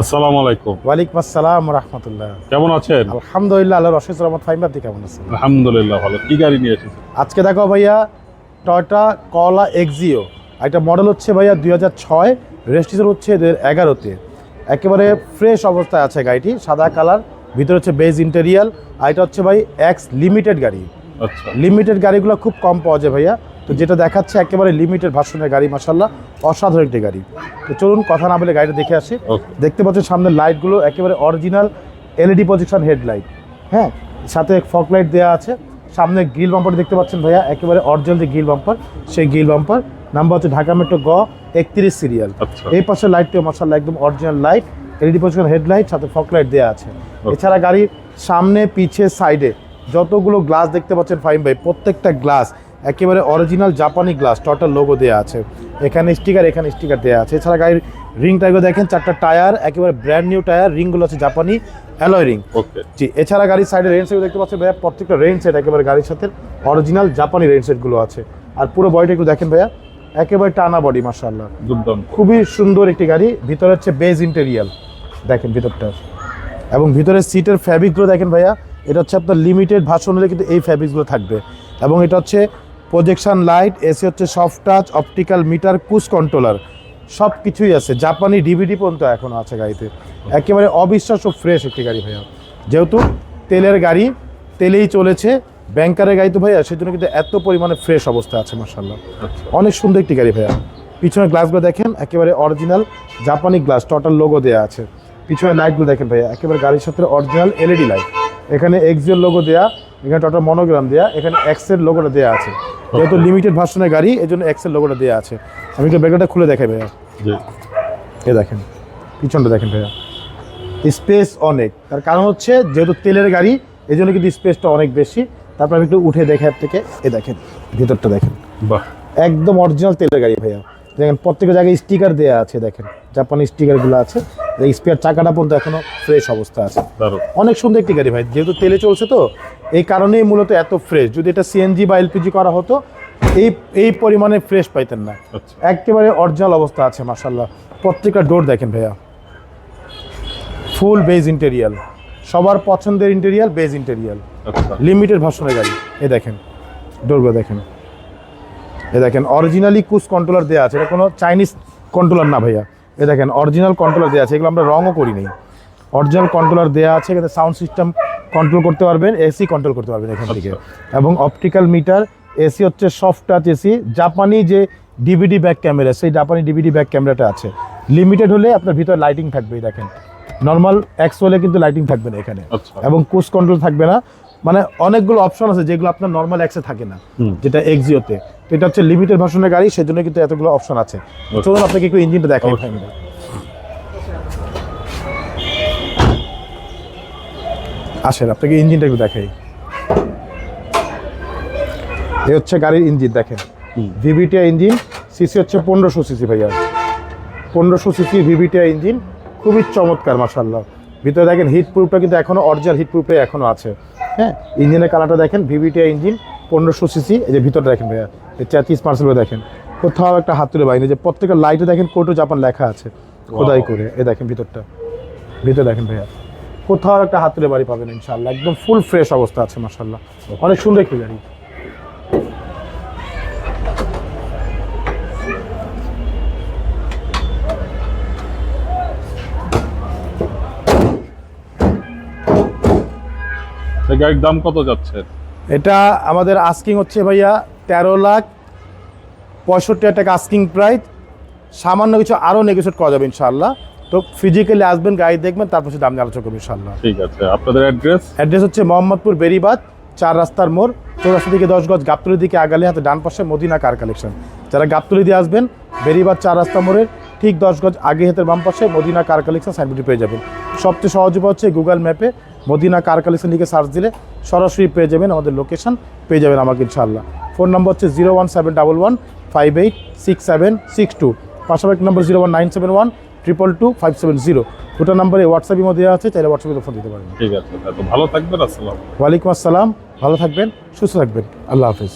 আসসালামু আলাইকুম। ওয়ালাইকুম আসসালাম রহমতুল্লাহ। কেমন আছেন? আলহামদুলিল্লাহ আল্লাহ রশিদ রহমত ফাইম আপনি কেমন আছেন? আলহামদুলিল্লাহ ভালো। কি গাড়ি নিয়ে এসেছেন? আজকে দেখো ভাইয়া টয়টা কলা এক্সিও। একটা মডেল হচ্ছে ভাইয়া দুই হাজার ছয় রেজিস্ট্রেশন হচ্ছে এদের এগারোতে। একেবারে ফ্রেশ অবস্থায় আছে গাড়িটি সাদা কালার ভিতরে হচ্ছে বেজ ইন্টেরিয়াল আর এটা হচ্ছে ভাই এক্স লিমিটেড গাড়ি। আচ্ছা। লিমিটেড গাড়িগুলো খুব কম পাওয়া যায় ভাইয়া। তো যেটা দেখাচ্ছে একেবারে লিমিটেড ভার্সনের গাড়ি মাসাল্লাহ অসাধারণ একটি গাড়ি। তো চলুন কথা না বলে গাড়িটা দেখে আসি। দেখতে পাচ্ছেন সামনের লাইটগুলো একেবারে অরিজিনাল এলইডি প্রজেকশন হেডলাইট হ্যাঁ সাথে ফক লাইট দেওয়া আছে। সামনে গ্রিল বাম্পার দেখতে পাচ্ছেন ভাইয়া একেবারে অরিজিনাল যে গ্রিল বাম্পার সেই গ্রিল বাম্পার নাম্বার হচ্ছে ঢাকা মেট্রো গ একত্রিশ সিরিয়াল আচ্ছা। এই পাশে লাইটটিও মাসাল্লাহ একদম original light LED projection headlight সাথে ফক লাইট দেওয়া আছে। এছাড়া গাড়ির সামনে পিছে সাইডে যতগুলো গ্লাস দেখতে পাচ্ছেন ফাইম ভাই প্রত্যেকটা গ্লাস একেবারে অরিজিনাল জাপানি গ্লাস টোটাল লোগো দেওয়া আছে। এখানে স্টিকার এখানে স্টিকার দেওয়া আছে। এছাড়া গাড়ির রিং টাইগুলো দেখেন চারটা টায়ার একেবারে ব্র্যান্ড নিউ টায়ার রিংগুলো আছে জাপানি অ্যালয় রিং জি এছাড়া গাড়ির সাইডে রেঞ্জ সেট দেখতে পাচ্ছেন ভাইয়া প্রত্যেকটা রেঞ্জ সেট একেবারে গাড়ির সাথে অরিজিনাল জাপানি রেঞ্জ সেটগুলো আছে। আর পুরো বডিটা একটু দেখেন ভাইয়া একেবারে টানা বডি মার্শাল্লাহ খুবই সুন্দর একটি গাড়ি ভিতরে হচ্ছে বেজ ইন্টেরিয়াল দেখেন ভিতরটা। এবং ভিতরে সিটের ফ্যাব্রিকগুলো দেখেন ভাইয়া এটা হচ্ছে আপনার লিমিটেড ভাষণ হলে কিন্তু এই ফ্যাব্রিকগুলো থাকবে। এবং এটা হচ্ছে প্রজেকশন লাইট এসি হচ্ছে soft touch optical meter কুস controller সব কিছুই আছে জাপানি ডিভিডি পর্যন্ত এখনও আছে গাড়িতে। একেবারে অবিশ্বাস্য ফ্রেশ একটি গাড়ি ভাইয়া। যেহেতু তেলের গাড়ি তেলেই চলেছে। ব্যাংকারের গাড়ি তো ভাইয়া সেজন্য কিন্তু এত পরিমাণে ফ্রেশ অবস্থা আছে মার্শাল্লাহ আচ্ছা। অনেক সুন্দর একটি গাড়ি ভাইয়া। পিছনের গ্লাসগুলো দেখেন একেবারে অরিজিনাল জাপানি গ্লাস টোটাল লোগো দেওয়া আছে। পিছনের লাইটগুলো দেখেন ভাইয়া একেবারে গাড়ির সাথে অরিজিনাল এলইডি লাইট এখানে এক্সিওর লোগো দেয়া এখানে টোটাল মনোগ্রাম দেয়া এখানে এক্সের লোগোটা দেওয়া আছে। যেহেতু লিমিটেড ভার্সনের গাড়ি এই জন্য এক্সেল লোগোটা দেওয়া আছে। আমি তো ব্যাগটা খুলে দেখাই ভাইয়া। জি। এ দেখেন পিছনটা দেখেন ভাইয়া। স্পেস অনেক তার কারণ হচ্ছে যেহেতু তেলের গাড়ি এই জন্য কিন্তু স্পেসটা অনেক বেশি। তারপর আমি একটু উঠে দেখে থেকে এ দেখেন ভিতরটা দেখেন। বাহ। একদম অরিজিনাল তেলের গাড়ি ভাইয়া। দেখেন প্রত্যেকটা জায়গায় স্টিকার দেওয়া আছে দেখেন। জাপানি স্টিকারগুলো আছে। স্পেয়ার চাকাটা পর্যন্ত এখনও ফ্রেশ অবস্থা আছে। অনেক সুন্দর একটি গাড়ি ভাই যেহেতু তেলে চলছে তো এই কারণেই মূলত এত ফ্রেশ যদি এটা সিএনজি বা এলপিজি করা হতো এই এই পরিমাণে ফ্রেশ পাইতেন না। আচ্ছা। একেবারে অরিজিনাল অবস্থা আছে মাসাল্লাহ প্রত্যেকটা ডোর দেখেন ভাইয়া। ফুল বেজ ইন্টেরিয়াল সবার পছন্দের ইন্টেরিয়াল বেজ ইন্টেরিয়াল লিমিটেড ভার্সনের গাড়ি। এ দেখেন ডোরগুলো দেখেন। এ দেখেন অরিজিনালি কুস কন্ট্রোলার দেওয়া আছে। এটা কোনো চাইনিজ কন্ট্রোলার না ভাইয়া। এ দেখেন অরিজিনাল কন্ট্রোলার দেওয়া আছে। এগুলো আমরা রঙও করি নেই। অরিজিনাল কন্ট্রোলার দেওয়া আছে এখানে সাউন্ড সিস্টেম কন্ট্রোল করতে পারবেন এসি কন্ট্রোল করতে পারবেন এখান থেকে। এবং অপটিক্যাল মিটার এসি হচ্ছে সফট টাচ এসি জাপানি যে ডিভিডি ব্যাক ক্যামেরা সেই জাপানি ডিভিডি ব্যাক ক্যামেরাটা আছে। লিমিটেড হলে আপনার ভিতরে লাইটিং থাকবে এই দেখেন। নর্মাল এক্স হলে কিন্তু লাইটিং থাকবে না এখানে। আচ্ছা। এবং কোচ কন্ট্রোল থাকবে না। মানে অনেকগুলো অপশন আছে যেগুলো আপনার নর্মাল অ্যাক্সে থাকে না যেটা এক্সিওতে তো। এটা হচ্ছে লিমিটেড ভার্সনের গাড়ি সেজন্য কিন্তু এতগুলো অপশন আছে। চলুন আপনাকে একটু ইঞ্জিনটা দেখাই। আসেন আপনাকে ইঞ্জিনটা একটু দেখাই। এই হচ্ছে গাড়ির ইঞ্জিন দেখেন। ভিভিটিআই ইঞ্জিন সিসি হচ্ছে পনেরোশো সিসি ভাইয়া। পনেরোশো সিসি ভিভিটিআই ইঞ্জিন খুবই চমৎকার মাসাল্লাহ ভিতরে দেখেন হিট প্রুফটা কিন্তু এখনও অরিজিনাল হিট প্রুফটাই এখনও আছে। হ্যাঁ ইঞ্জিনের কালারটা দেখেন ভিভিটিআই ইঞ্জিন পনেরোশো সিসি এই যে ভিতরটা দেখেন ভাইয়া এই তেত্রিশ পার্সেন্ট দেখেন। কোথাও একটা হাত তুলে বাইনি যে প্রত্যেকটা লাইটে দেখেন কোটো জাপান লেখা আছে খোদাই করে এ দেখেন ভিতরটা। ভিতরে দেখেন ভাইয়া কোথাও একটা হাত তুলে বাড়ি পাবেন ইনশাল্লাহ একদম ফুল ফ্রেশ অবস্থা আছে মাসাল্লাহ অনেক সুন্দর একটি গাড়ি। এই গাড়ির দাম কত যাচ্ছে? এটা আমাদের আস্কিং হচ্ছে ভাইয়া তেরো লাখ পঁয়ষট্টি টাকা আস্কিং প্রাইস সামান্য কিছু আরও নেগোসিয়েট করা যাবে ইনশাল্লাহ তো ফিজিক্যালি আসবেন গাড়ি দেখবেন তারপর সে দাম আলোচনা করবেন ইনশাল্লাহ ঠিক আছে আপনাদের অ্যাড্রেস অ্যাড্রেস হচ্ছে মোহাম্মদপুর বেরিবাদ চার রাস্তার মোড় চৌরাস্তা থেকে দশ গজ গাবতলি দিকে আগালে হাতে ডান পাশে মদিনা কার কালেকশন যারা গাবতলি দিয়ে আসবেন বেরিবাদ চার রাস্তা মোড়ের ঠিক দশ গজ আগে হাতের বাম পাশে মদিনা কার কালেকশন সাইনবোর্ডে পেয়ে যাবেন। সবচেয়ে সহজ উপায় হচ্ছে গুগল ম্যাপে মদিনা কার কালেকশন লিখে সার্চ দিলে সরাসরি পেয়ে যাবেন আমাদের লোকেশান পেয়ে যাবেন আমাকে ইনশাআল্লাহ। ফোন নম্বর হচ্ছে zero one seven double one five eight six seven six two পাশাপাশি number zero one nine seven one triple two five seven zero দুটো নম্বরে হোয়াটসঅ্যাপের মধ্যে দেওয়া আছে চাইলে হোয়াটসঅ্যাপে ফোন দিতে পারেন। ঠিক আছে ভালো থাকবেন আসসালাম ওয়ালাইকুম আসসালাম ভালো থাকবেন সুস্থ থাকবেন। আল্লাহ হাফিজ।